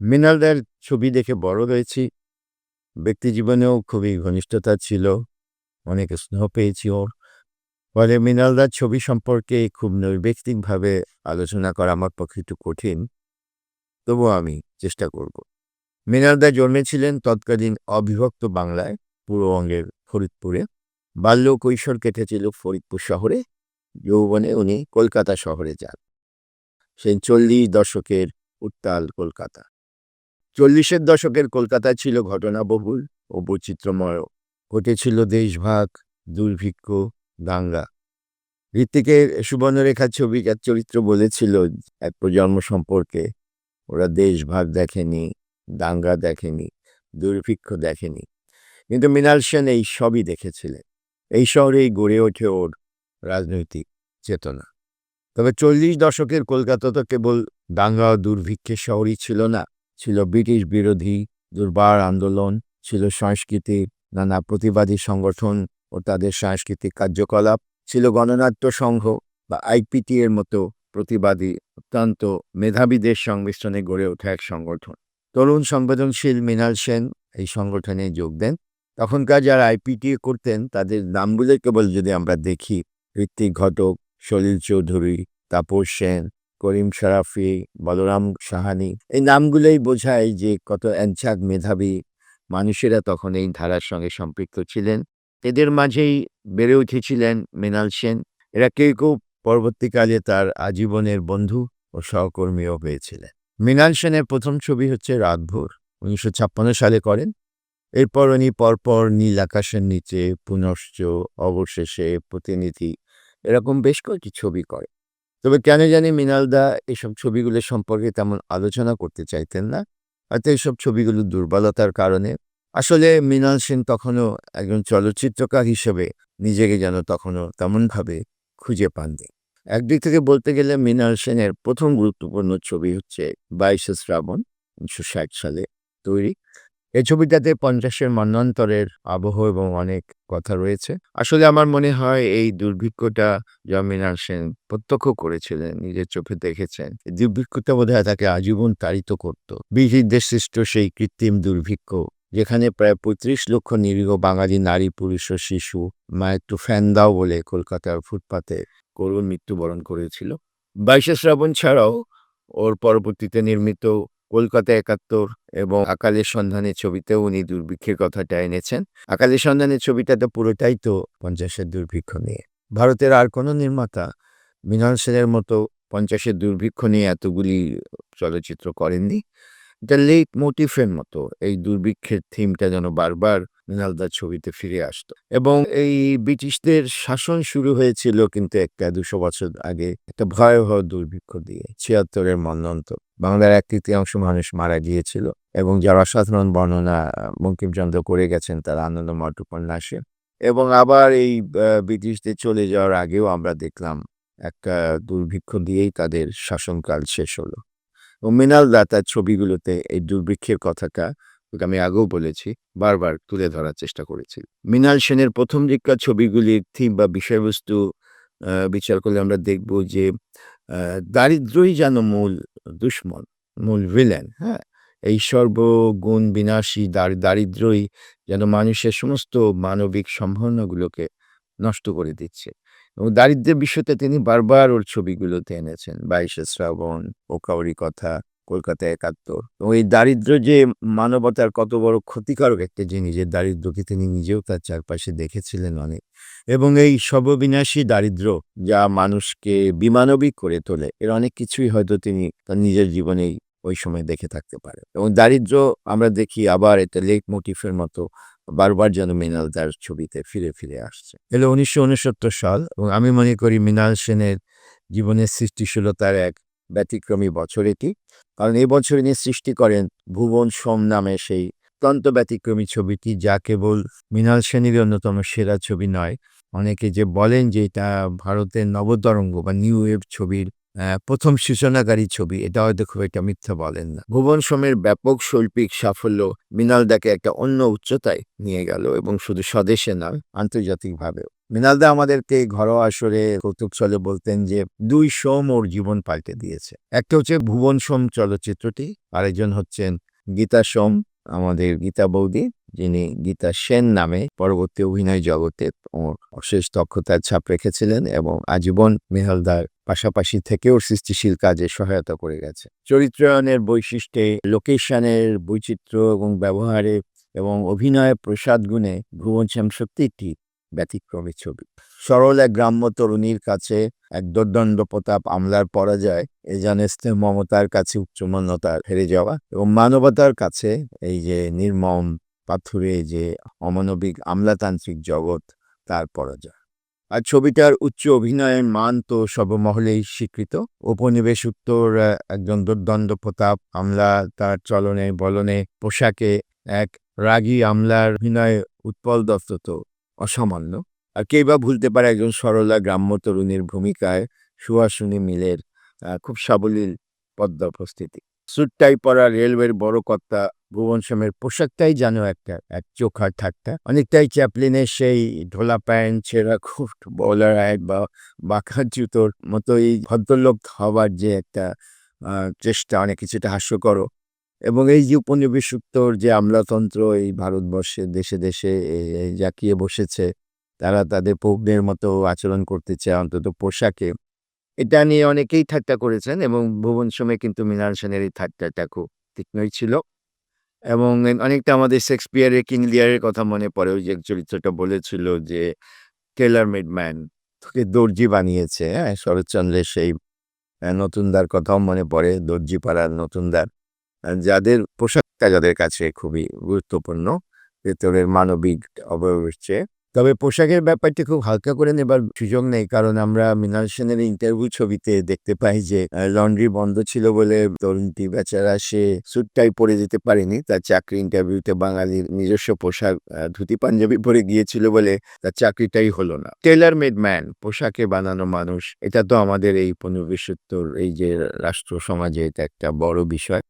মৃণালদার ছবি দেখে বড় হয়েছি। ব্যক্তি জীবনেও খুবই ঘনিষ্ঠতা ছিল, অনেক স্নেহ পেয়েছি ওর। ফলে মৃণালদার ছবি সম্পর্কে খুব নৈর্ব্যক্তিকভাবে আলোচনা করা আমার পক্ষে একটু কঠিন, তবুও আমি চেষ্টা করব। মৃণালদা জন্মেছিলেন তৎকালীন অবিভক্ত বাংলায় পূর্ববঙ্গের ফরিদপুরে। বাল্য কৈশোর কেটেছিল ফরিদপুর শহরে, যৌবনে উনি কলকাতা শহরে যান। সেই চল্লিশ দশকের উত্তাল কলকাতা। চল্লিশের দশকের কলকাতা ছিল ঘটনাবহুল ও বৈচিত্র্যময়। ঘটেছিল দেশভাগ, দুর্ভিক্ষ, দাঙ্গা। ঋত্বিকের সুবর্ণরেখার ছবিকার চরিত্র বলেছিল এক প্রজন্ম সম্পর্কে, ওরা দেশভাগ দেখেনি, দাঙ্গা দেখেনি, দুর্ভিক্ষ দেখেনি। কিন্তু মৃণাল সেন এই সবই দেখেছিলেন। এই শহরেই গড়ে ওঠে ওর রাজনৈতিক চেতনা। তবে চল্লিশ দশকের কলকাতা তো কেবল দাঙ্গা ও দুর্ভিক্ষের শহরই ছিল না ছিল ব্রিটিশ বিরোধী, দুর্বার আন্দোলন, ছিল সংস্কৃতির নানা প্রতিবাদী সংগঠন ও তাদের সাংস্কৃতিক কার্যকলাপ, ছিল গণনাট্য সংঘ বা আইপিটি এর মতো প্রতিবাদী, অত্যন্ত মেধাবীদের সংমিশ্রণে গড়ে ওঠা এক সংগঠন। তরুণ সংবেদনশীল মৃণাল সেন এই সংগঠনে যোগ দেন। তখনকার যারা আইপিটি করতেন, তাদের নামগুলো কেবল যদি আমরা দেখি ঋত্বিক ঘটক, সলিল চৌধুরী, তাপস সেন করিম শরাফি, বলরাম সাহানি, এই নামগুলোই বোঝায় যে কত অ্যাঞ্চাক মেধাবী মানুষেরা তখন এই ধারার সঙ্গে সম্পৃক্ত ছিলেন। এদের মাঝেই বেড়ে উঠেছিলেন মৃণাল সেন। এরা কেউ কেউ পরবর্তীকালে তার আজীবনের বন্ধু ও সহকর্মীও হয়েছিলেন। মৃণাল সেনের প্রথম ছবি হচ্ছে রাতভোর, উনিশশো ছাপ্পান্ন সালে করেন। এরপর উনি পরপর নীল আকাশের নিচে পুনশ্চ অবশেষে প্রতিনিধি, এরকম বেশ কয়েকটি ছবি করে তবে কেন জানি মৃণালদা এসব ছবিগুলো সম্পর্কে তেমন আলোচনা করতে চাইতেন না। হয়তো এইসব ছবিগুলো দুর্বলতার কারণে। আসলে মৃণাল সেন তখনও একজন চলচ্চিত্রকার হিসেবে নিজেকে যেন তখনও তেমনভাবে খুঁজে পাননি। একদিক থেকে বলতে গেলে মৃণাল সেনের প্রথম গুরুত্বপূর্ণ ছবি হচ্ছে বাইশে শ্রাবণ, উনিশশো ষাট সালে তৈরি। এই ছবিটাতে পঞ্চাশের মন্বন্তরের আবহ এবং অনেক কথা রয়েছে। আসলে আমার মনে হয় এই দুর্ভিক্ষটা মৃণাল সেন প্রত্যক্ষ করেছিলেন, নিজের চোখে দেখেছেন। দুর্ভিক্ষটা বোধ হয় তাকে আজীবন তাড়িত করত। ব্রিটিশদের সৃষ্ট সেই কৃত্রিম দুর্ভিক্ষ, যেখানে প্রায় পঁয়ত্রিশ লক্ষ নিরীহ বাঙালি নারী, পুরুষ ও শিশু মা একটু ফ্যান দাও বলে কলকাতার ফুটপাতে করুণ মৃত্যুবরণ করেছিল। বাইশে শ্রাবণ ছাড়াও ওর পরবর্তীতে নির্মিত কলকাতা একাত্তর এবং আকালের সন্ধানের ছবিতেও উনি দুর্ভিক্ষের কথাটা এনেছেন। আকালের সন্ধানের ছবিটা তো পুরোটাই তো পঞ্চাশের দুর্ভিক্ষ নিয়ে। ভারতের আর কোনো নির্মাতা মৃণাল সেনের মতো পঞ্চাশের দুর্ভিক্ষ নিয়ে এতগুলি চলচ্চিত্র করেননি। এটা লেট মোটিফের মতো এই দুর্ভিক্ষের থিমটা যেন বারবার মৃণালদার ছবিতে ফিরে আসতো। এবং এই ব্রিটিশদের শাসন শুরু হয়েছিল কিন্তু একটা দুশো বছর আগে একটা ভয়াবহ দুর্ভিক্ষ দিয়ে, ছিয়াত্তরের মন্নন্ত বাংলার এক তৃতীয়াংশ মানুষ মারা গিয়েছিল এবং যারা অসাধারণ বর্ণনা বঙ্কিমচন্দ্র করে গেছেন তার আনন্দমঠ উপন্যাসে। এবং আবার এই ব্রিটিশদের চলে যাওয়ার আগেও আমরা দেখলাম একটা দুর্ভিক্ষ দিয়েই তাদের শাসনকাল শেষ হলো। ও মৃণাল দা তার ছবিগুলোতে এই দুর্ভিক্ষের কথাটা তোকে আমি আগেও বলেছি বারবার তুলে ধরার চেষ্টা করেছি। মৃণাল সেনের প্রথম দিককার ছবিগুলির থিম বা বিষয়বস্তু বিচার করলে আমরা দেখব যে আহ, দারিদ্র্যই যেন মূল দুশ্মন মূল ভিলেন হ্যাঁ? এই সর্বগুণ বিনাশী দার- দারিদ্র্যই যেন মানুষের সমস্ত মানবিক সম্ভাবনাগুলোকে নষ্ট করে দিচ্ছে। এবং দারিদ্র্যের বিষয়তে তিনি বারবার ওর ছবিগুলোতে এনেছেন বাইশে শ্রাবণ ও কাউরি কথা কলকাতা একাত্তর। এবং এই দারিদ্র্য যে মানবতার কত বড় ক্ষতিকারক একটা জিনিস, যে দারিদ্র্যকে তিনি নিজেও তার চারপাশে দেখেছিলেন অনেক। এবং এই সর্ববিনাশী দারিদ্র্য যা মানুষকে বিমানবিক করে তোলে, এর অনেক কিছুই হয়তো তিনি তার নিজের জীবনেই ওই সময় দেখে থাকতে পারে এবং দারিদ্র্য আমরা দেখি আবার এটা লেক মোটিফের মতো বারবার যেন মৃণাল তার ছবিতে ফিরে ফিরে আসছে। এলো উনিশশো উনসত্তর সাল, এবং আমি মনে করি মৃণাল সেনের জীবনের সৃষ্টিশীলতার এক ব্যতিক্রমী বছর এটি। কারণ এই বছর ইনি সৃষ্টি করেন ভুবন সোম নামে সেই অত্যন্ত ব্যতিক্রমী ছবিটি, যা কেবল মৃণাল সেনেরই অন্যতম সেরা ছবি নয়। অনেকে যে বলেন যে এটা ভারতের নবতরঙ্গ বা নিউ ওয়েভ ছবির প্রথম সূচনাকারী ছবি, এটা হয়তো খুব একটা মিথ্যা বলেন না। ভুবন সোমের ব্যাপক শৈল্পিক সাফল্য মৃণালদাকে একটা অন্য উচ্চতায় নিয়ে গেল এবং শুধু স্বদেশে নয়, আন্তর্জাতিকভাবেও। মৃণালদা আমাদেরকে ঘরোয়া আসরে কৌতুক ছলে বলতেন যে, দুই সোম ওর জীবন পাল্টে দিয়েছে। একটা হচ্ছে ভুবন সোম চলচ্চিত্রটি, আরেকজন হচ্ছেন গীতা সোম, আমাদের গীতা বৌদি, যিনি গীতা সেন নামে পরবর্তী অভিনয় জগতে ওর অশেষ দক্ষতার ছাপ রেখেছিলেন এবং আজীবন মেহলদার পাশাপাশি থেকেও সৃষ্টিশীল কাজে সহায়তা করে গেছে। চরিত্রায়নের বৈশিষ্ট্যে লোকেশনের বৈচিত্র্য এবং ব্যবহারে এবং অভিনয়ের প্রসাদ গুণে ভুবন শ্যাম সত্যি একটি ব্যতিক্রমী ছবি। সরল এক গ্রাম্য তরুণীর কাছে এক দুর্দণ্ড প্রতাপ আমলার পরাজয়, এ জানে স্নেহ মমতার কাছে উচ্চমান্যতার হেরে যাওয়া এবং মানবতার কাছে এই যে নির্মম পাথুরে যে অমানবিক আমলাতান্ত্রিক জগৎ, তার পরাজয়। আর ছবিটার উচ্চ অভিনয়ের মান তো সর্বমহলেই স্বীকৃত। উপনিবেশ উত্তর একজন দুর্দণ্ড প্রতাপ আমলা তার চলনে বলনে পোশাকে এক রাগী আমলার অভিনয় উৎপল দত্ত তো অসামান্য। আর কেই বা ভুলতে পারে একজন সরলা গ্রাম্য তরুণীর ভূমিকায় সুহাসুনি মিলের খুব সাবলীল পদ্মা উপস্থিতি স্যুটটাই পরা রেলওয়ের বড় কর্তা ভুবন সোমের পোশাকটাই যেন একটা, এক চোখার ঠাকটা অনেকটাই চ্যাপলিনের সেই ঢোলা প্যান্ট, ছেঁড়া খুট বলার হ্যাট বা বাঁকা জুতোর মতো এই ভদ্রলোক হবার যে একটা চেষ্টা অনেক কিছুটা হাস্যকর এবং এই যে উপনিবেশ যে আমলাতন্ত্র এই ভারতবর্ষে দেশে দেশে জাঁকিয়ে বসেছে, তারা তাদের পৌগদের মতো আচরণ করতে চায় অন্তত পোশাকে, এটা নিয়ে অনেকেই ঠাট্টা করেছেন এবং ভুবন সময় কিন্তু মৃণাল সেনের এই ঠাট্টাটা খুব তীক্ষ্ণই ছিল। এবং অনেকটা আমাদের শেক্সপিয়ারের কিং লিয়ারের কথা মনে পড়ে, ওই যে চরিত্রটা বলেছিল যে টেলার মেড ম্যান তোকে দর্জি বানিয়েছে হ্যাঁ? শরৎচন্দ্রের সেই নতুনদার কথাও মনে পড়ে, দর্জি পাড়ার নতুনদার। যাদের পোশাকটা যাদের কাছে খুবই গুরুত্বপূর্ণ, ভেতরের মানবিক অবয়বের চেয়ে। তবে পোশাকের ব্যাপারটি খুব হালকা করে নেবার সুযোগ নেই, কারণ আমরা মৃণাল সেনের ইন্টারভিউ ছবিতে দেখতে পাই যে লন্ড্রি বন্ধ ছিল বলে তরুণটি বেচারা সে স্যুটটাই পরে যেতে পারেনি। তার চাকরি ইন্টারভিউতে বাঙালির নিজস্ব পোশাক ধুতি, পাঞ্জাবি পরে গিয়েছিল বলে তার চাকরিটাই হলো না। টেলার মেড ম্যান, পোশাকে বানানো মানুষ, এটা তো আমাদের এই পূর্ণবিশ্বত্তর এই যে রাষ্ট্র সমাজে এটা একটা বড় বিষয়।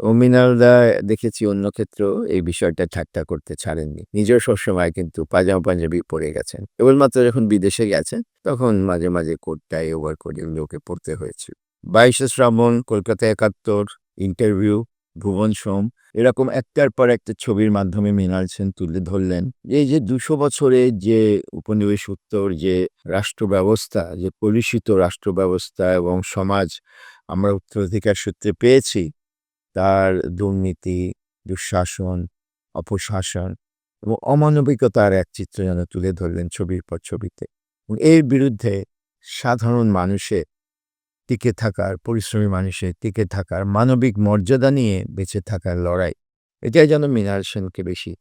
ও মৃণালদা দেখেছি অন্য ক্ষেত্রেও এই বিষয়টা ঠাট্টা করতে ছাড়েননি। নিজের সবসময় কিন্তু পাজামা পাঞ্জাবি পরে গেছেন। কেবলমাত্র যখন বিদেশে গেছেন, তখন মাঝে মাঝে কোটটাই ওভার কোট এগুলোকে পড়তে হয়েছে বাইশে শ্রাবণ, কলকাতা একাত্তর ইন্টারভিউ ভুবন সোম, এরকম একটার পর একটা ছবির মাধ্যমে মৃণাল সেন তুলে ধরলেন। এই যে দুশো বছরে যে উপনিবেশ উত্তর, যে রাষ্ট্র ব্যবস্থা যে কলুষিত রাষ্ট্র ব্যবস্থা এবং সমাজ আমরা উত্তরাধিকার সূত্রে পেয়েছি তার দুর্নীতি, দুঃশাসন, অপশাসন এবং অমানবিকতার এক চিত্র যেন তুলে ধরলেন ছবির পর ছবিতে। এবং এর বিরুদ্ধে সাধারণ মানুষের টিকে থাকার, পরিশ্রমী মানুষের টিকে থাকার, মানবিক মর্যাদা নিয়ে বেঁচে থাকার লড়াই, এটাই যেন মৃণাল সেনকে বেশি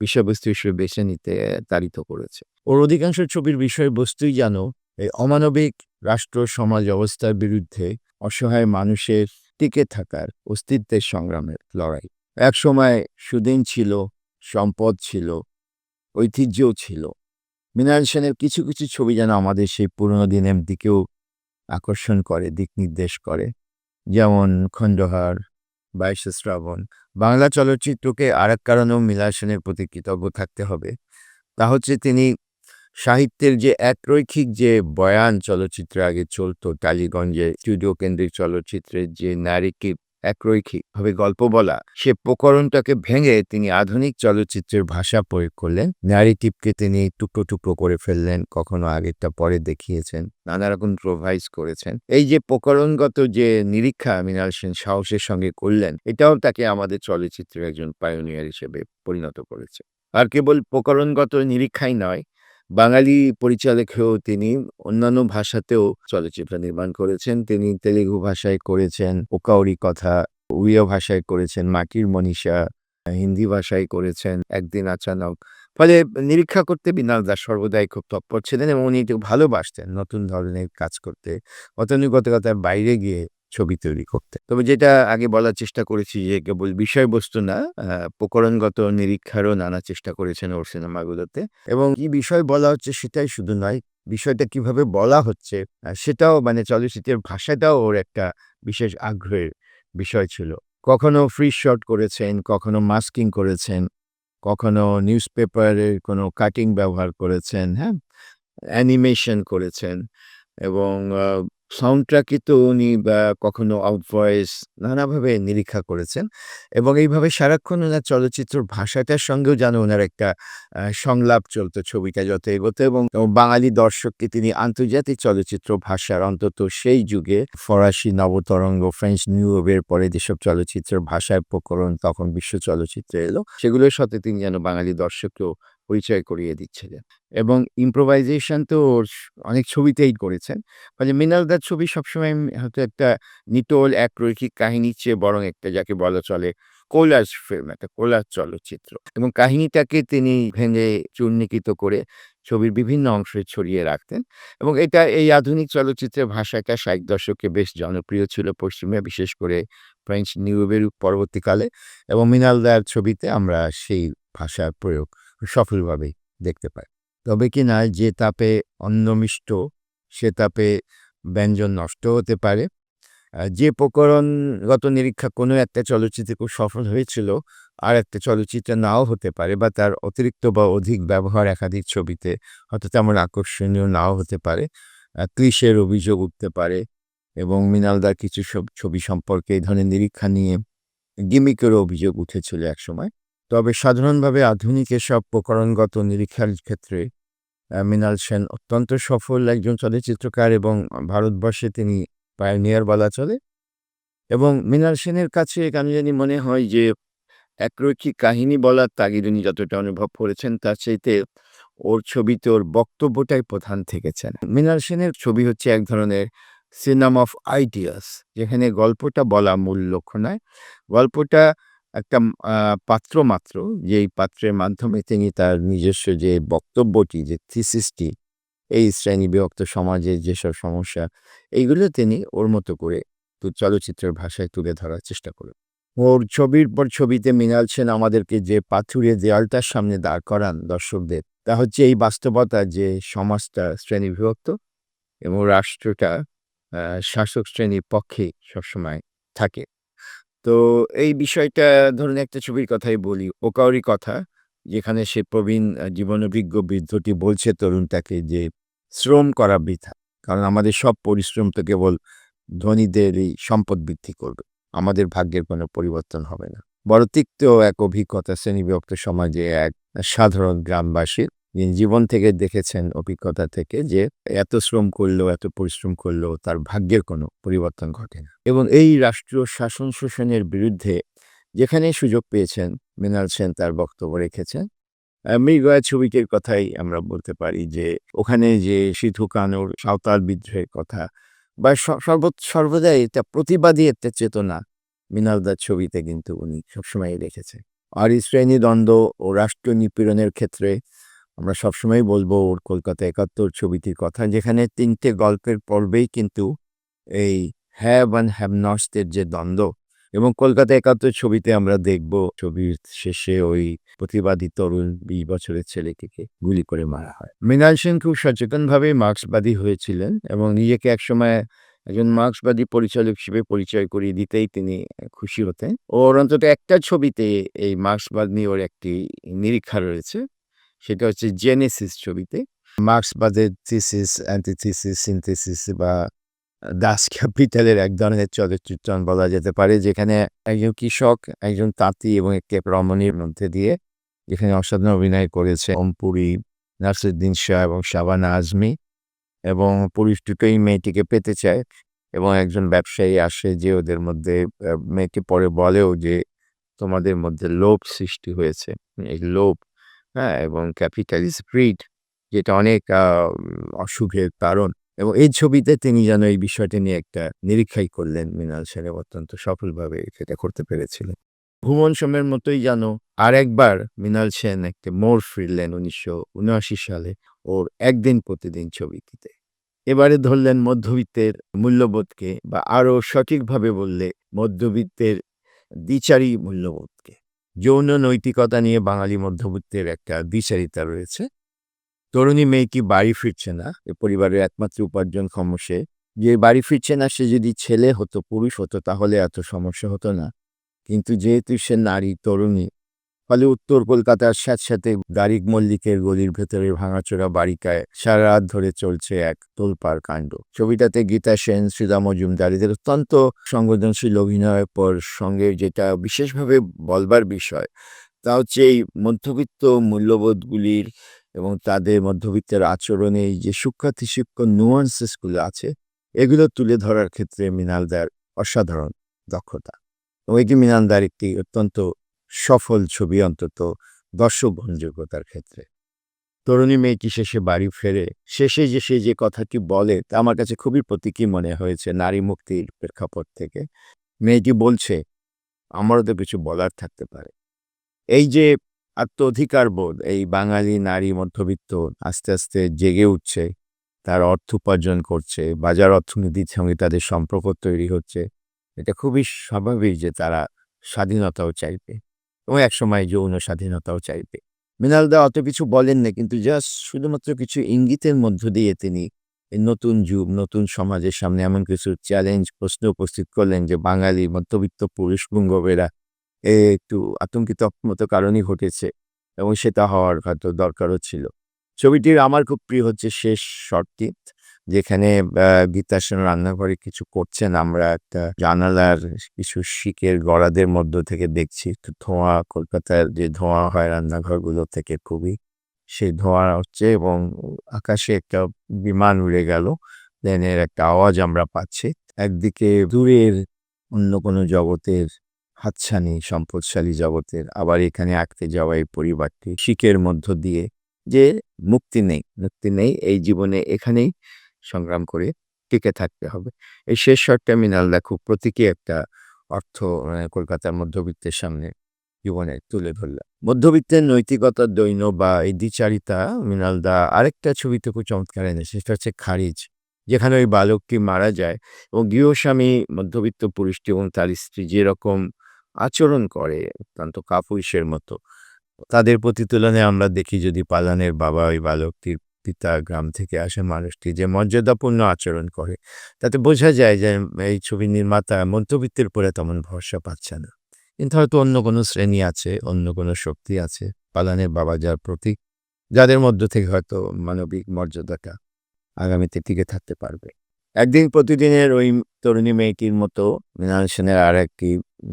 বিষয়বস্তু হিসেবে বেছে নিতে তাড়িত করেছে। ওর অধিকাংশ ছবির বিষয়বস্তুই যেন এই অমানবিক রাষ্ট্র, সমাজ, অবস্থার বিরুদ্ধে অসহায় মানুষের টিকে থাকার অস্তিত্বের সংগ্রামের লড়াই। এক সময় সুদিন ছিল, সম্পদ ছিল, ঐতিহ্যও ছিল। মৃণাল সেনের কিছু কিছু ছবি যেন আমাদের সেই পুরনো দিনের দিকেও আকর্ষণ করে, দিক নির্দেশ করে। যেমন খণ্ডহার, বাইশে শ্রাবণ। বাংলা চলচ্চিত্রকে আর এক কারণেও মৃণাল সেনের প্রতি কৃতজ্ঞ থাকতে হবে। তা হচ্ছে তিনি সাহিত্যের যে একরৈখিক যে বয়ান চলচ্চিত্রে আগে চলতো, টালিগঞ্জে স্টুডিও কেন্দ্রিক চলচ্চিত্রের যে ন্যারেটিভ একরৈখিক ভাবে গল্প বলা, সে প্রকরণটাকে ভেঙে তিনি আধুনিক চলচ্চিত্রের ভাষা প্রয়োগ করলেন। ন্যারেটিভকে তিনি টুকরো টুকরো করে ফেললেন, কখনো আগেরটা পরে দেখিয়েছেন, নানা রকম প্রোভাইজ করেছেন। এই যে প্রকরণগত যে নিরীক্ষা মৃণাল সেন সাহসের সঙ্গে করলেন, এটাও তাকে আমাদের চলচ্চিত্রের একজন পায়োনিয়ার হিসেবে পরিণত করেছে। আর কেবল প্রকরণগত নিরীক্ষাই নয় বাঙালি পরিচালক হয়েও তিনি, অন্যান্য ভাষাতেও চলচ্চিত্র নির্মাণ করেছেন। তিনি তেলেগু ভাষায় করেছেন, ওকাউরি কথা উড়িয়া ভাষায় করেছেন মাটির মনীষা, হিন্দি ভাষায় করেছেন, একদিন আচানক। ফলে নিরীক্ষা করতে বিনাল দাস সর্বদাই খুব তৎপর ছিলেন এবং উনি একটু ভালোবাসতেন নতুন ধরনের কাজ করতে। গতানুগতিকতার বাইরে গিয়ে ছবি তৈরি করতে। তবে যেটা আগে বলার চেষ্টা করেছি যে কেবল বিষয়বস্তু না প্রকরণগত নিরীক্ষারও নানা চেষ্টা করেছেন ওর সিনেমাগুলোতে। এবং কি বিষয় বলা হচ্ছে সেটাই শুধু নয়, বিষয়টা কীভাবে বলা হচ্ছে সেটাও মানে চলচ্চিত্রের ভাষাটাও ওর একটা বিশেষ আগ্রহের বিষয় ছিল। কখনো ফ্রি শট করেছেন, কখনো মাস্কিং করেছেন, কখনো নিউজ পেপারের কোনো কাটিং ব্যবহার করেছেন হ্যাঁ? অ্যানিমেশন করেছেন এবং আ সাউন্ড ট্র্যাকে তো উনি বা কখনো আউট ভয়েস নানাভাবে নিরীক্ষা করেছেন এবং এইভাবে সারাক্ষণ ওনার চলচ্চিত্র ভাষাটার সঙ্গেও যেন ওনার একটা সংলাপ চলতো ছবিটা যত এগোতো এবং এবং বাঙালি দর্শককে তিনি আন্তর্জাতিক চলচ্চিত্র ভাষার অন্তত সেই যুগে ফরাসি নবতরঙ্গ, ফ্রেঞ্চ নিউ ওয়েভের পরে যেসব চলচ্চিত্রের ভাষার প্রকরণ তখন বিশ্ব চলচ্চিত্রে এলো, সেগুলোর সাথে তিনি যেন বাঙালি দর্শককেও পরিচয় করিয়ে দিচ্ছিলেন এবং ইম্প্রোভাইজেশন তো অনেক ছবিতেই করেছেন। ফলে মৃণাল দার ছবি সবসময় হয়তো একটা নিটোল একরৈখিক কাহিনীর চেয়ে বরং একটা যাকে বলা চলে কোলাজ ফিল্ম, একটা কোলাজ চলচ্চিত্র। এবং কাহিনীটাকে তিনি ভেঙে চূর্ণীকৃত করে ছবির বিভিন্ন অংশে ছড়িয়ে রাখতেন। এবং এটা এই আধুনিক চলচ্চিত্রের ভাষাটা ষাট দশকে বেশ জনপ্রিয় ছিল পশ্চিমে, বিশেষ করে ফ্রেঞ্চ নিউবের পরবর্তীকালে। এবং মৃণাল দার ছবিতে আমরা সেই ভাষার প্রয়োগ সফলভাবেই দেখতে পাই। তবে কি না যে তাপে অন্ন মিষ্ট, সে তাপে ব্যঞ্জন নষ্ট হতে পারে। যে প্রকরণগত নিরীক্ষা কোনো একটা চলচ্চিত্রে খুব সফল হয়েছিল, আর একটা চলচ্চিত্রে নাও হতে পারে বা তার অতিরিক্ত বা অধিক ব্যবহার একাধিক ছবিতে হয়তো তেমন আকর্ষণীয় নাও হতে পারে। ক্লিশের অভিযোগ উঠতে পারে এবং মিনালদার কিছু সব ছবি সম্পর্কে এই ধরনের নিরীক্ষা নিয়ে গিমিকেরও অভিযোগ উঠেছিল একসময়। তবে সাধারণভাবে আধুনিক এসব প্রকরণগত নিরীক্ষার ক্ষেত্রে মৃণাল সেন অত্যন্ত সফল একজন চলচ্চিত্রকার এবং ভারতবর্ষে তিনি পায়োনিয়ার বলা চলে এবং মৃণাল সেনের কাছে কেন জানি মনে হয় যে একরৈখিক কাহিনী বলার তাগিদ উনি যতটা অনুভব করেছেন, তার চাইতে ওর ছবিতে ওর বক্তব্যটাই প্রধান থেকেছেন। মৃণাল সেনের ছবি হচ্ছে এক ধরনের সিনেমা অফ আইডিয়াস, যেখানে গল্পটা বলা মূল লক্ষ্য নয়। গল্পটা একটা পাত্র মাত্র, যেই পাত্রের মাধ্যমে তিনি তার নিজস্ব যে বক্তব্যটি, যে থিসিসটি এই শ্রেণীবিভক্ত সমাজের যেসব সমস্যা, এইগুলো তিনি ওর মতো করে চলচ্চিত্রের ভাষায় তুলে ধরার চেষ্টা করে। ওর ছবির পর ছবিতে মৃণাল সেন আমাদেরকে যে পাথুরে দেয়ালটার সামনে দাঁড় করান দর্শকদের, তা হচ্ছে এই বাস্তবতা যে সমাজটা শ্রেণীবিভক্ত এবং রাষ্ট্রটা শাসক শ্রেণির পক্ষে সবসময় থাকে। তো এই বিষয়টা ধরুন একটা ছবির কথাই বলি, 'ওকাওরি কথা' যেখানে সে প্রবীণ আ বৃদ্ধটি বলছে তরুণটাকে যে শ্রম করা বৃথা। কারণ আমাদের সব পরিশ্রম তো কেবল ধনীদেরই সম্পদ বৃদ্ধি করবে। আমাদের ভাগ্যের কোনো পরিবর্তন হবে না। বড় তিক্ত এক অভিজ্ঞতা শ্রেণীবিভক্ত সমাজে এক সাধারণ গ্রামবাসীর। জীবন থেকে দেখেছেন অভিজ্ঞতা থেকে যে এত শ্রম করলেও, এত পরিশ্রম করলেও তার ভাগ্যের কোনো পরিবর্তন ঘটে না। এবং এই রাষ্ট্রীয় শাসন শোষণের বিরুদ্ধে যেখানেই সুযোগ পেয়েছেন মৃণাল সেন তার বক্তব্য রেখেছেন। মৃগয়া ছবিটির কথাই আমরা বলতে পারি যে ওখানে যে সিধু কানুর সাঁওতাল বিদ্রোহের কথা বা সর্ব সর্বদাই একটা প্রতিবাদী একটা চেতনা মৃণাল দার ছবিতে কিন্তু উনি সবসময়ই রেখেছেন। আর এই শ্রেণীদ্বন্দ্ব ও রাষ্ট্রীয় নিপীড়নের ক্ষেত্রে আমরা সবসময়ই বলব ওর 'কলকাতা একাত্তর' ছবিটির কথা, যেখানে তিনটে গল্পের পর্বেই কিন্তু এই হ্যাভ অ্যান্ড হ্যাভ নটস এর যে দ্বন্দ্ব এবং 'কলকাতা একাত্তর' ছবিতে আমরা দেখব ছবির শেষে ওই প্রতিবাদী তরুণ ২০ বছরের ছেলেটিকে গুলি করে মারা হয়। মৃণাল সেন খুব সচেতনভাবেই মার্ক্সবাদী হয়েছিলেন এবং নিজেকে একসময় একজন মার্ক্সবাদী পরিচালক হিসেবে পরিচয় করিয়ে দিতেই তিনি খুশি হতেন। ওর অন্তত একটা ছবিতে এই মার্ক্সবাদ নিয়ে ওর একটি নিরীক্ষা রয়েছে। সেটা হচ্ছে 'জেনেসিস' ছবিতে। মার্ক্সবাদের থিসিস, অ্যান্টিথিসিস, সিনথেসিস বা দাস ক্যাপিটালের এক ধরনের চলচ্চিত্রায়ন বলা যেতে পারে যেখানে একজন কৃষক, একজন তাঁতি এবং একটি রমণীর মধ্যে দিয়ে যেখানে অসাধারণ অভিনয় করেছে ওম পুরী, নাসিরুদ্দিন শাহ এবং শাবানা আজমি এবং পুলিশ দুটোই মেয়েটিকে পেতে চায় এবং একজন ব্যবসায়ী আসে যে ওদের মধ্যে আ মেয়েটি পরে বলেও যে তোমাদের মধ্যে লোভ সৃষ্টি হয়েছে। এই লোভ, হ্যাঁ? এবং ক্যাপিটালিস্ট গ্রিড যেটা অনেক অসুখের কারণ এবং এই ছবিতে তিনি যেন এই বিষয়টি নিয়ে একটা নিরীক্ষাই করলেন মৃণাল সেন অত্যন্ত সফলভাবে সেটা করতে পেরেছিলেন। ভুবন সোমের মতোই যেন আরেকবার মৃণাল সেন একটা মোড় ফিরলেন ১৯৭৯ সালে ওর 'একদিন প্রতিদিন' ছবিটিতে। এবারে ধরলেন মধ্যবিত্তের মূল্যবোধকে বা আরও সঠিকভাবে বললে মধ্যবিত্তের দ্বিচারী মূল্যবোধকে। যৌন নৈতিকতা নিয়ে বাঙালি মধ্যবিত্তের একটা দ্বিচারিতা রয়েছে। তরুণী মেয়ে কি বাড়ি ফিরছে না, এ পরিবারের একমাত্র উপার্জনক্ষম সে। যে বাড়ি ফিরছে না সে যদি ছেলে হতো, পুরুষ হতো তাহলে এত সমস্যা হতো না। কিন্তু যেহেতু সে নারী, তরুণী ফলে উত্তর কলকাতার স্যাঁতস্যাঁতে দারিক মল্লিকের গলির ভেতরে ভাঙাচোরা বাড়িটায় সারা রাত ধরে চলছে এক তোলপাড় কাণ্ড। ছবিটাতে গীতা সেন, শ্রীদা মজুমদার এদের অত্যন্ত সংবেদনশীল অভিনয়ের পর সঙ্গে যেটা বিশেষভাবে বলবার বিষয়, তা হচ্ছে এই মধ্যবিত্ত মূল্যবোধগুলির এবং তাদের মধ্যবিত্তের আচরণে যে সূক্ষ্মাতি সূক্ষ্ম নুয়ান্সেসগুলো আছে, এগুলো তুলে ধরার ক্ষেত্রে মৃণালদার অসাধারণ দক্ষতা। এবং এটি মৃণালদার একটি অত্যন্ত সফল ছবি অন্তত দর্শক গ্রহণযোগ্যতার ক্ষেত্রে। তরুণী মেয়েটি শেষে বাড়ি ফেরে, শেষে যে সে যে কথাটি বলে তা আমার কাছে খুবই প্রতীকী মনে হয়েছে নারী মুক্তির প্রেক্ষাপট থেকে। মেয়েটি বলছে, আমারও তো কিছু বলার থাকতে পারে। এই যে আত্ম অধিকার বোধ, এই বাঙালি নারী মধ্যবিত্ত আস্তে আস্তে জেগে উঠছে, তার অর্থ উপার্জন করছে, বাজার অর্থনীতির সঙ্গে তাদের সম্পর্ক তৈরি হচ্ছে, এটা খুবই স্বাভাবিক যে তারা স্বাধীনতাও চাইবে। এবং একসময় যৌন স্বাধীনতাও চাইবে। মৃণালদা অত কিছু বলেন না কিন্তু জাস্ট শুধুমাত্র কিছু ইঙ্গিতের মধ্য দিয়ে তিনি নতুন যুগ, নতুন সমাজের সামনে এমন কিছু চ্যালেঞ্জ প্রশ্ন উপস্থিত করলেন যে বাঙালি, মধ্যবিত্ত পুরুষ পুঙ্গবেরা এ একটু আতঙ্কিত মতো কারণই ঘটেছে এবং সেটা হওয়ার হয়তো দরকারও ছিল। ছবিটির আমার খুব প্রিয় হচ্ছে শেষ শর্টটি যেখানে আহ, রান্নাঘরে কিছু করছেন আমরা একটা জানালার কিছু শিকের গড়াদের মধ্য থেকে দেখছি। একটু ধোঁয়া কলকাতার যে ধোঁয়া হয় রান্নাঘরগুলো থেকে খুবই। সেই ধোঁয়া হচ্ছে এবং আকাশে একটা বিমান উড়ে গেল। প্লেনের একটা আওয়াজ আমরা পাচ্ছি। একদিকে দূরের অন্য কোনো জগতের হাতছানি সম্পদশালী জগতের আবার এখানে আঁকতে যাওয়া এই পরিবারটি শিকের মধ্য দিয়ে যে মুক্তি নেই মুক্তি নেই এই জীবনে এখানেই সংগ্রাম করে টিকে থাকতে হবে। এই শেষ শটটা মৃণালদা খুব প্রতীকী একটা অর্থ মানে কলকাতার মধ্যবিত্তের সামনে জীবনে তুলে ধরলাম মধ্যবিত্তের নৈতিকতার দৈন্য বা এই দ্বিচারিতা মৃণালদা আরেকটা ছবিতে খুব চমৎকার এনেছে। সেটা হচ্ছে খারিজ, যেখানে ওই বালকটি মারা যায় এবং গৃহস্বামী, মধ্যবিত্ত পুরুষটি এবং তার স্ত্রী যেরকম আচরণ করে, অত্যন্ত কাপুরুষের মতো। তাদের প্রতি তুলনায় আমরা দেখি যদি পালানের বাবা ওই বালকটির পিতা গ্রাম থেকে আসে মানুষটি যে মর্যাদাপূর্ণ আচরণ করে, তাতে বোঝা যায় যে এই ছবি নির্মাতা মধ্যবিত্তের উপরে তেমন ভরসা পাচ্ছে না। কিন্তু হয়তো অন্য কোনো শ্রেণি আছে, অন্য কোনো শক্তি আছে, পালানের বাবা যার প্রতীক, যাদের মধ্য থেকে হয়তো মানবিক মর্যাদাটা আগামীতে টিকে থাকতে পারবে। একদিন প্রতিদিনের ওই তরুণী মেয়েটির মতো মৃণাল সেনের আর একটি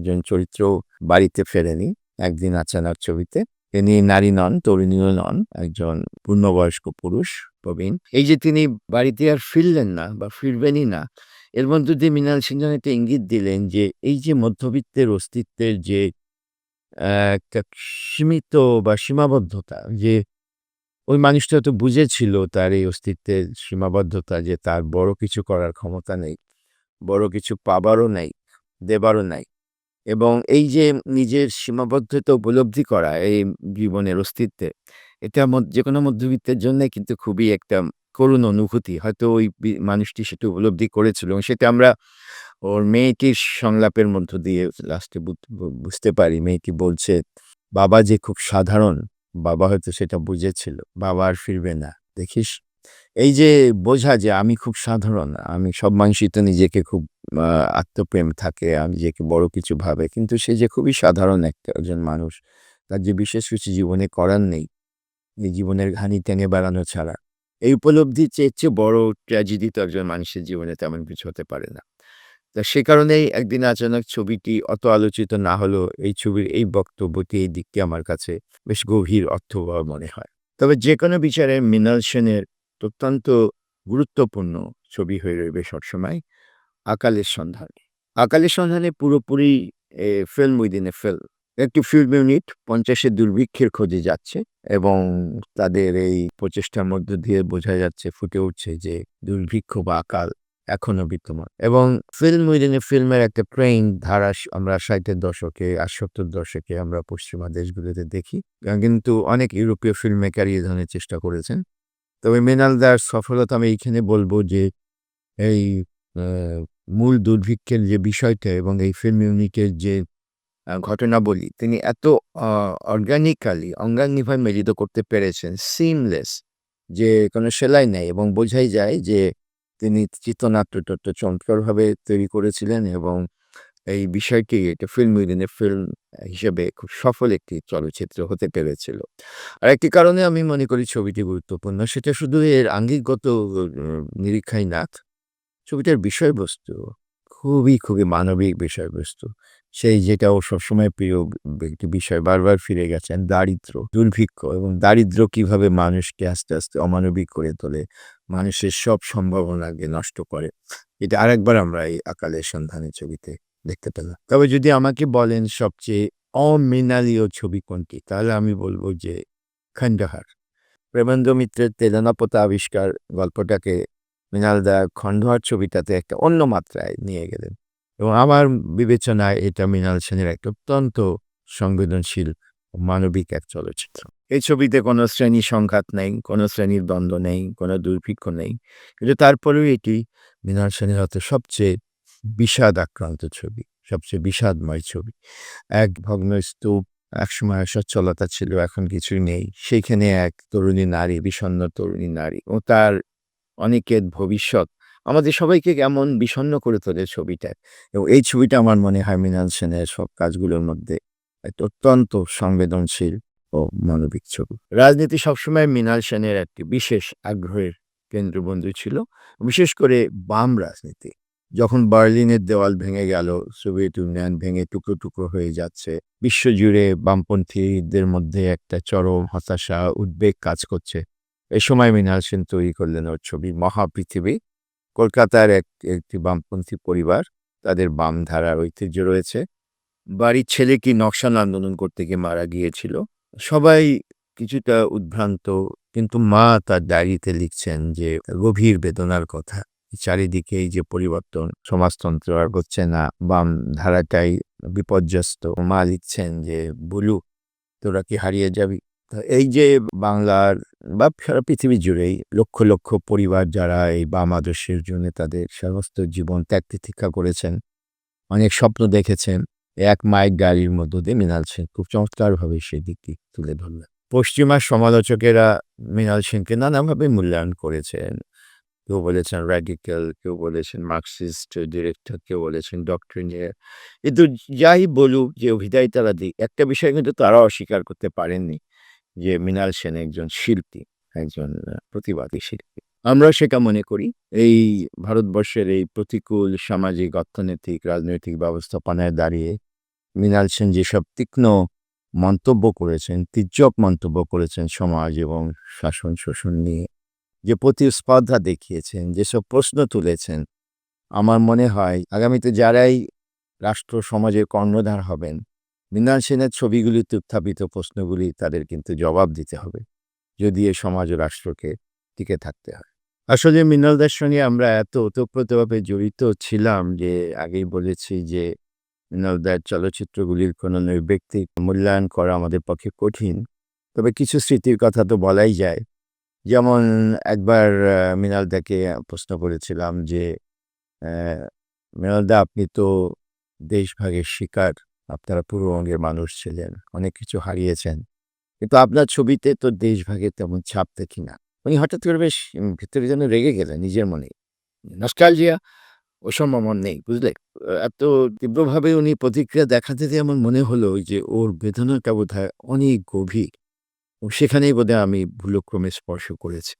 জন চরিত্র বাড়িতে ফেরেনি একদিন আচানক ছবিতে। তিনি নারী নন, তরুণীও নন, একজন পূর্ণবয়স্ক পুরুষ, প্রবীণ। এই যে তিনি বাড়িতে আর ফিরলেন না বা ফিরবেনই না, এর মধ্য দিয়ে মৃণাল সেন যেন একটা ইঙ্গিত দিলেন যে এই যে মধ্যবিত্তের অস্তিত্বের যে একটা সীমিত বা সীমাবদ্ধতা, যে ওই মানুষটা তো বুঝেছিল তার এই অস্তিত্বের সীমাবদ্ধতা যে তার বড় কিছু করার ক্ষমতা নেই, বড় কিছু পাবারও নাই, দেবারও নাই। এবং এই যে নিজের সীমাবদ্ধতা উপলব্ধি করা এই জীবনের অস্তিত্বে, এটা যে কোনো মধ্যবিত্তের জন্য কিন্তু খুবই একটা করুণ অনুভূতি। হয়তো ওই মানুষটি সেটা উপলব্ধি করেছিল এবং সেটা আমরা ওর মেয়েটির সংলাপের মধ্য দিয়ে লাস্টে বুঝতে পারি। মেয়েটি বলছে, বাবা যে খুব সাধারণ, বাবা হয়তো সেটা বুঝেছিল, বাবা আর ফিরবে না। দেখিস? এই যে বোঝা যে আমি খুব সাধারণ, আমি সব মানুষই তো নিজেকে খুব আত্মপ্রেম থাকে, আমি নিজেকে বড় কিছু ভাবে, কিন্তু সে যে খুবই সাধারণ একটা একজন মানুষ, তার যে বিশেষ কিছু জীবনে করার নেই, এই জীবনের ঘানি টেনে বেড়ানো ছাড়া, এই উপলব্ধি চেয়ে চেয়ে বড় ট্র্যাজেডি তো একজন মানুষের জীবনে তেমন কিছু হতে পারে না। তা সে কারণেই একদিন আচানক ছবিটি অত আলোচিত না হলেও এই ছবির এই বক্তব্যটি এই দিকটি আমার কাছে বেশ গভীর অর্থবহ মনে হয়। তবে যে কোনো বিচারে মৃণাল সেনের অত্যন্ত গুরুত্বপূর্ণ ছবি হয়ে রইবে সবসময়, আকালের সন্ধানে। আকালের সন্ধানে পুরোপুরি ফিল্ম উইদিন এ ফিল্ম একটি ফিল্ম ইউনিট পঞ্চাশের দুর্ভিক্ষের খোঁজে যাচ্ছে এবং তাদের এই প্রচেষ্টার মধ্য দিয়ে বোঝা যাচ্ছে, ফুটে উঠছে যে দুর্ভিক্ষ বা আকাল এখনও বিদ্যমান। এবং ফিল্ম উইদিন ফিল্মের একটা ট্রেন ধারা আমরা ষাটের দশকে আর সত্তর দশকে আমরা পশ্চিমা দেশগুলোতে দেখি। কিন্তু অনেক ইউরোপীয় ফিল্ম মেকার এই ধরনের চেষ্টা করেছেন। তবে মৃণালদার সফলতা আমি এইখানে বলব যে, এই মূল দুর্ভিক্ষের যে বিষয়টা এবং এই ফিল্ম ইউনিটের যে ঘটনাবলী, তিনি এত অর্গানিক্যালি অঙ্গাঙ্গিভাবে মিলিত করতে পেরেছেন সিমলেস যে কোনো সেলাই নেই এবং বোঝাই যায় যে তিনি চিত্রনাট্যটা চমৎকারভাবে তৈরি করেছিলেন এবং এই বিষয়টি এটা ফিল্ম উইদিন ফিল্ম হিসেবে খুব সফল একটি চলচ্চিত্র হতে পেরেছিল। আর একটি কারণে আমি মনে করি ছবিটি গুরুত্বপূর্ণ সেটা শুধু এর আঙ্গিকগত নিরীক্ষাই না। ছবিটার বিষয়বস্তু খুবই, খুবই মানবিক বিষয়বস্তু। সেই যেটা ও সবসময় প্রিয় একটি বিষয় বারবার ফিরে গেছেন দারিদ্র্য, দুর্ভিক্ষ এবং দারিদ্র্য কীভাবে মানুষকে আস্তে, আস্তে অমানবিক করে তোলে, মানুষের সব সম্ভাবনাকে নষ্ট করে। এটা আরেকবার আমরা এই 'আকালের সন্ধানে' ছবিতে দেখতে পেলাম। তবে যদি আমাকে বলেন সবচেয়ে অমৃণালীয় ছবি কোনটি? তাহলে আমি বলব যে 'খণ্ডহার'। প্রেমেন্দ্র মিত্রের তেলানাপোতা আবিষ্কার গল্পটাকে মৃণাল দা 'খণ্ডহার' ছবিটাতে একটা অন্য মাত্রায় নিয়ে গেলেন এবং আমার বিবেচনায় এটা মৃণাল সেনের একটা অত্যন্ত সংবেদনশীল মানবিক এক চলচ্চিত্র। এই ছবিতে কোনো শ্রেণি সংঘাত নেই, কোনো শ্রেণির দ্বন্দ্ব নেই, কোনো দুর্ভিক্ষ নেই। কিন্তু তারপরেও এটি মৃণাল সেনের হয়তো সবচেয়ে বিষাদ আক্রান্ত ছবি, সবচেয়ে বিষাদময় ছবি। এক ভগ্ন স্তূপ, একসময় সচ্ছলতা ছিল, এখন কিছুই নেই। সেইখানে এক তরুণী নারী, বিষণ্ণ তরুণী নারী ও তার অনেকের ভবিষ্যৎ আমাদের সবাইকে কেমন বিষণ্ণ করে তোলে ছবিটায় এবং এই ছবিটা আমার মনে হয় মৃণাল সেনের সব কাজগুলোর মধ্যে অত্যন্ত সংবেদনশীল ও মানবিক ছবি। রাজনীতি সবসময় মৃণাল সেনের একটি বিশেষ আগ্রহের কেন্দ্রবিন্দু ছিল। বিশেষ করে বাম রাজনীতি। যখন বার্লিনের দেওয়াল ভেঙে গেল, সোভিয়েত ইউনিয়ন ভেঙে টুকরো, টুকরো হয়ে যাচ্ছে, বিশ্বজুড়ে বামপন্থীদের মধ্যে একটা চরম হতাশা, উদ্বেগ কাজ করছে। এ সময় মৃণাল সেন তৈরি করলেন ওর ছবি 'মহাপৃথিবী'। কলকাতার এক একটি বামপন্থী পরিবার, তাদের বাম ধারার ঐতিহ্য রয়েছে। বাড়ির ছেলে কি নকশাল আন্দোলন করতে গিয়ে মারা গিয়েছিল। সবাই কিছুটা উদ্ভ্রান্ত কিন্তু মা তার ডায়েরিতে লিখছেন যে গভীর বেদনার কথা। চারিদিকে এই যে পরিবর্তন, সমাজতন্ত্র আর হচ্ছে না, বাম ধারাটাই বিপর্যস্ত। মা লিখছেন যে বুলু তোরা কি হারিয়ে যাবি? এই যে বাংলার বা সারা পৃথিবী জুড়েই লক্ষ, লক্ষ পরিবার যারা এই বাম আদর্শের জন্য তাদের সমস্ত জীবন ত্যাগ তিতিক্ষা করেছেন, অনেক স্বপ্ন দেখেছেন, এক মাইক গাড়ির মধ্য দিয়ে মৃণাল সেন খুব চমৎকারভাবে সেই দিকটি তুলে ধরলেন। পশ্চিমা সমালোচকেরা মৃণাল সেনকে নানাভাবে মূল্যায়ন করেছেন। কেউ বলেছেন র্যাডিক্যাল, কেউ বলেছেন মার্কসিস্ট ডিরেক্টর, কেউ বলেছেন ডক্ট্রিনিয়ার। কিন্তু যাই বলুক যে অভিধায় দিক, একটা বিষয় কিন্তু তারা অস্বীকার করতে পারেননি যে মৃণাল সেন একজন শিল্পী, একজন প্রতিবাদী শিল্পী। আমরা সেটা মনে করি এই ভারতবর্ষের এই প্রতিকূল সামাজিক, অর্থনৈতিক, রাজনৈতিক ব্যবস্থাপনায় দাঁড়িয়ে মৃণাল সেন যেসব তীক্ষ্ণ মন্তব্য করেছেন, তীর্যক মন্তব্য করেছেন সমাজ এবং শাসন শোষণ নিয়ে, যে প্রতিস্পর্ধা দেখিয়েছেন, যেসব প্রশ্ন তুলেছেন, আমার মনে হয় আগামীতে যারাই রাষ্ট্র সমাজের কর্ণধার হবেন, মৃণাল সেনের ছবিগুলিতে উত্থাপিত প্রশ্নগুলি তাদের কিন্তু জবাব দিতে হবে। যদি এ সমাজ ও রাষ্ট্রকে টিকে থাকতে হয়। আসলে মৃণাল দার সঙ্গে আমরা এত ওতপ্রোতভাবে জড়িত ছিলাম যে আগেই বলেছি যে মৃণাল দার চলচ্চিত্রগুলির কোনো নৈর্ব্যক্তিক মূল্যায়ন করা আমাদের পক্ষে কঠিন। তবে কিছু স্মৃতির কথা তো বলাই যায়। যেমন একবার আ মৃণাল প্রশ্ন করেছিলাম যে অ্যা মৃণাল আপনি তো দেশভাগের শিকার, আপনারা পূর্ববঙ্গের মানুষ ছিলেন, অনেক কিছু হারিয়েছেন। কিন্তু আপনার ছবিতে তো দেশভাগের তেমন ছাপ দেখি না। উনি হঠাৎ করে বেশ ভেতরে যেন রেগে গেলেন নিজের মনেই। নস্টালজিয়া ওসব আমার নেই, বুঝলে? এত তীব্রভাবে উনি প্রতিক্রিয়া দেখাতে দিয়ে আমার মনে হলো যে ওর বেদনাটা বোধ হয় অনেক গভীর। সেখানেই বোধহয় আমি ভুলক্রমে স্পর্শ করেছি।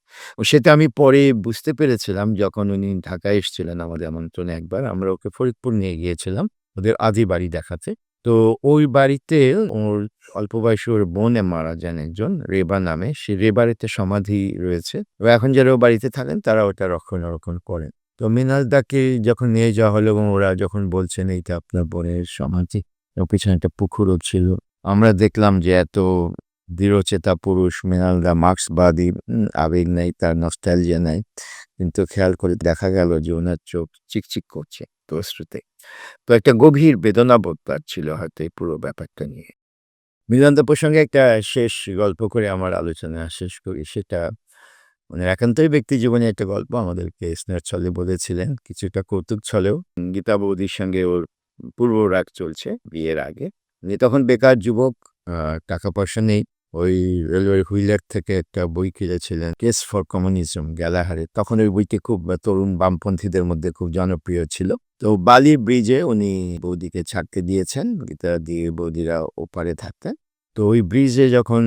সেটা আমি পরে বুঝতে পেরেছিলাম যখন উনি ঢাকায় এসেছিলেন আমাদের আমন্ত্রণে একবার। আমরা ওকে ফরিদপুর নিয়ে গিয়েছিলাম, ওদের আদি বাড়ি দেখাতে। তো ওই বাড়িতে ওর অল্প বয়সী ওর বোন মারা যান একজন, রেবা নামে। সেই রেবারেতে সমাধি রয়েছে। এখন যারা ও বাড়িতে থাকেন, তারা ওটা রক্ষণাবেক্ষণ করেন। তো মৃণাল দাকে যখন নিয়ে যাওয়া হলো এবং ওরা যখন বলছেন, এইটা আপনার বোনের সমাধি পিছনে একটা পুকুরও ছিল। আমরা দেখলাম যে এত দৃঢ়চেতা পুরুষ মৃণাল দা মার্ক্সবাদী আবেগ নেই, তার নস্টালজিয়া নাই। কিন্তু খেয়াল করে দেখা গেল যে ওনার চোখ চিকচিক করছে অশ্রুতে। তো একটা গভীর বেদনাবোধ তার ছিল হয়তো এই পুরো ব্যাপারটা নিয়ে। মৃণাল প্রসঙ্গে একটা শেষ গল্প করে আমার আলোচনা শেষ করি। সেটা ওনার একান্তই ব্যক্তি জীবনে একটা গল্প আমাদেরকে স্নেহের ছলে বলেছিলেন। কিছুটা কৌতুক ছলেও। গীতা বৌদির সঙ্গে ওর পূর্ব রাগ চলছে বিয়ের আগে। তখন বেকার যুবক, টাকা-পয়সা নেই। ওই রেলওয়ের হুইলার থেকে একটা বই কিনেছিলেন, 'কেস ফর কমিউনিজম' গ্যালাহারে তখন ওই বইটি খুব তরুণ বামপন্থীদের মধ্যে খুব জনপ্রিয় ছিল। তো বালি ব্রিজে উনি বৌদিকে ছাড়তে দিয়েছেন, গীতা দিয়ে বৌদিরা ওপারে থাকতেন তো ওই ব্রিজে যখন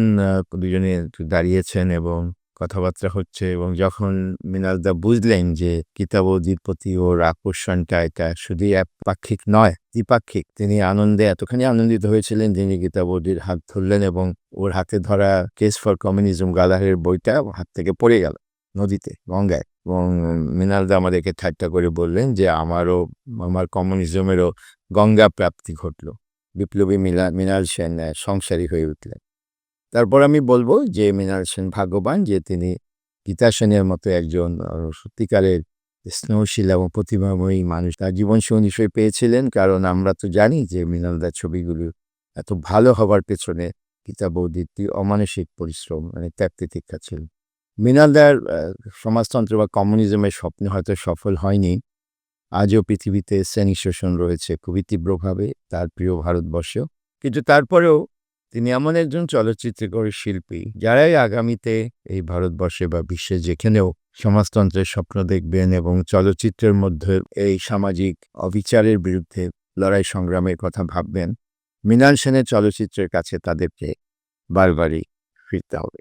দুজনে দাঁড়িয়েছেন এবং কথাবার্তা হচ্ছে এবং যখন মৃণালদা বুঝলেন যে গীতা বৌদির প্রতি ওর আকর্ষণটা এটা শুধুই একপাক্ষিক নয়, দ্বিপাক্ষিক, তিনি আনন্দে এতখানি আনন্দিত হয়েছিলেন তিনি গীতা বৌদির হাত ধরলেন এবং ওর হাতে ধরা কেস ফর কমিউনিজম গালাহের বইটা হাত থেকে পড়ে গেল নদীতে, গঙ্গায় এবং মিনালদা আমাদেরকে ঠাট্টা করে বললেন যে আমারও, আমার কমিউনিজমেরও গঙ্গা প্রাপ্তি ঘটলো। বিপ্লবী মিলা মৃণাল সেন সংসারী হয়ে উঠলেন। তারপর আমি বলব যে, মৃণাল সেন ভাগ্যবান যে, তিনি গীতা সেনের মতো একজন সত্যিকারের স্নেহশীল এবং প্রতিভাময়ী মানুষ। তার জীবন সঙ্গী হিসেবে পেয়েছিলেন, কারণ আমরা তো জানি যে, মৃণালদার ছবিগুলো এত ভালো হবার পেছনে গীতা বৌদির অমানসিক পরিশ্রম মানে ত্যাগ তিতিক্ষা ছিল। মৃণালদার সমাজতন্ত্র বা কমিউনিজমের স্বপ্ন হয়তো সফল হয়নি। আজও পৃথিবীতে শ্রেণি শোষণ রয়েছে খুবই তীব্রভাবে, তার প্রিয় ভারতবর্ষেও কিন্তু তারপরেও তিনি এমন একজন চলচ্চিত্রকর শিল্পী, যারাই আগামীতে এই ভারতবর্ষে বা বিশ্বে যেখানেও সমাজতন্ত্রের স্বপ্ন দেখবেন এবং চলচ্চিত্রের মধ্যে এই সামাজিক অবিচারের বিরুদ্ধে লড়াই সংগ্রামের কথা ভাববেন, মৃণাল সেনের চলচ্চিত্রের কাছে তাদেরকে বারবারই ফিরতে হবে।